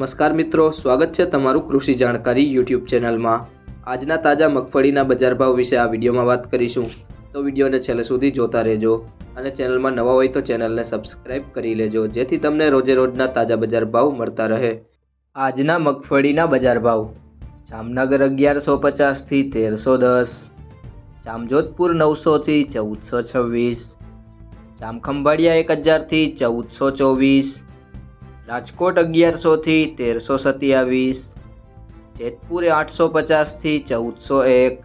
નમસ્કાર મિત્રો, સ્વાગત છે તમારું કૃષિ જાણકારી યુટ્યુબ ચેનલમાં. આજના તાજા મગફળીના બજાર ભાવ વિશે આ વિડીયોમાં વાત કરીશું. તો વિડીયોને છેલ્લે સુધી જોતા રહેજો અને ચેનલમાં નવા હોય તો ચેનલને સબસ્ક્રાઇબ કરી લેજો, જેથી તમને રોજે રોજના તાજા બજાર ભાવ મળતા રહે. આજના મગફળીના બજાર ભાવ. જામનગર અગિયારસો પચાસથી તેરસો દસ. જામજોધપુર નવસોથી ચૌદસો છવ્વીસ. જામખંભાળિયા એક હજારથી ચૌદસો ચોવીસ. રાજકોટ અગિયારસોથી તેરસો સત્યાવીસ, જેતપુર આઠસો પચાસથી ચૌદસો એક,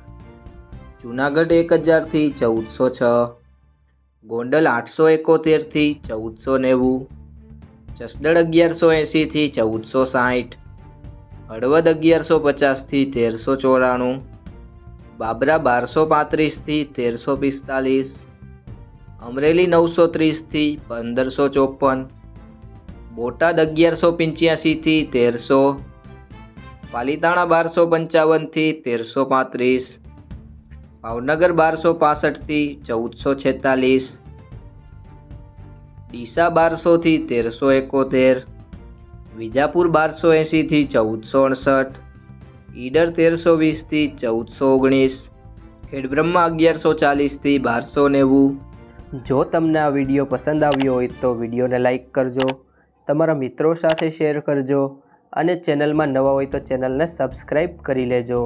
જુનાગઢ એક હજારથી ચૌદસો છ, ગોંડલ આઠસો એકોતેરથી ચૌદસો નેવું, જસદણ અગિયારસો એંસીથી ચૌદસો સાઠ હળવદ અગિયારસો પચાસથી તેરસો ચોરાણું, બાબરા બારસો પાંત્રીસથી તેરસો પિસ્તાલીસ, અમરેલી નવસો ત્રીસથી પંદરસો ચોપન બોટાદ અગિયારસો પંચ્યાસીથી તેરસો, પાલીતાણા બારસો પંચાવનથી તેરસો પાંત્રીસ, ભાવનગર બારસો પાસઠથી ચૌદસો છેતાલીસ, ડીસા બારસોથી તેરસો એકોતેર, વિજાપુર બારસો એંસીથી ચૌદસો અડસઠ, ઈડર તેરસો વીસથી ચૌદસો ઓગણીસ, ખેડબ્રહ્મા અગિયારસો ચાલીસથી બારસો નેવું. જો તમને આ વીડિયો પસંદ આવ્યો હોય તો વિડીયોને લાઈક કરજો. તમારા મિત્રો સાથે શેર કરજો અને ચેનલમાં નવા હોય તો ચેનલને સબસ્ક્રાઈબ કરી લેજો.